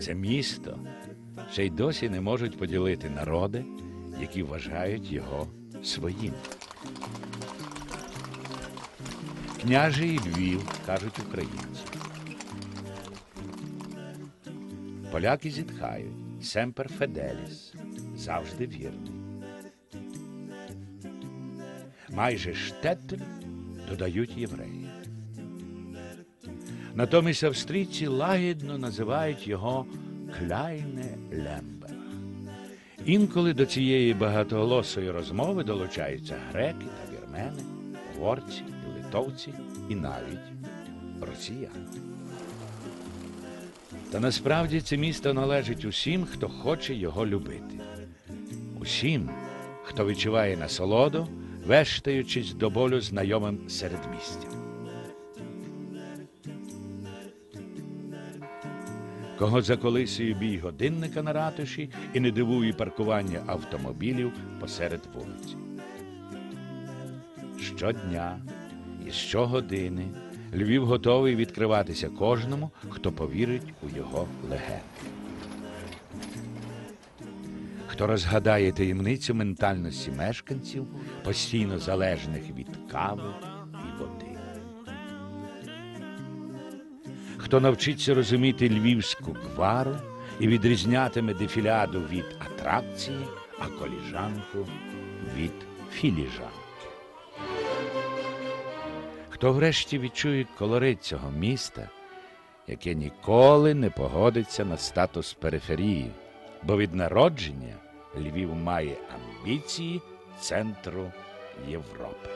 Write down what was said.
Це місто ще й досі не можуть поділити народи, які вважають його своїм. Княжий Львів, кажуть українці. Поляки зітхають. Семпер Феделіс завжди вірний. Майже штеттель додають євреї. Натомість австрійці лагідно називають його Кляйне Лемберг. Інколи до цієї багатоголосої розмови долучаються греки та вірмени, горці і литовці, і навіть росіяни. Та насправді це місто належить усім, хто хоче його любити. Усім, хто відчуває насолоду, вештаючись до болю знайомим середмістям. Кого заколисує бій годинника на ратуші і не дивує паркування автомобілів посеред вулиці. Щодня і щогодини Львів готовий відкриватися кожному, хто повірить у його легенди. Хто розгадає таємницю ментальності мешканців, постійно залежних від кави Хто навчиться розуміти львівську гвару і відрізнятиме дефіляду від атракції, а коліжанку від філіжанки. Хто врешті відчує колорит цього міста, яке ніколи не погодиться на статус периферії, бо від народження Львів має амбіції центру Європи.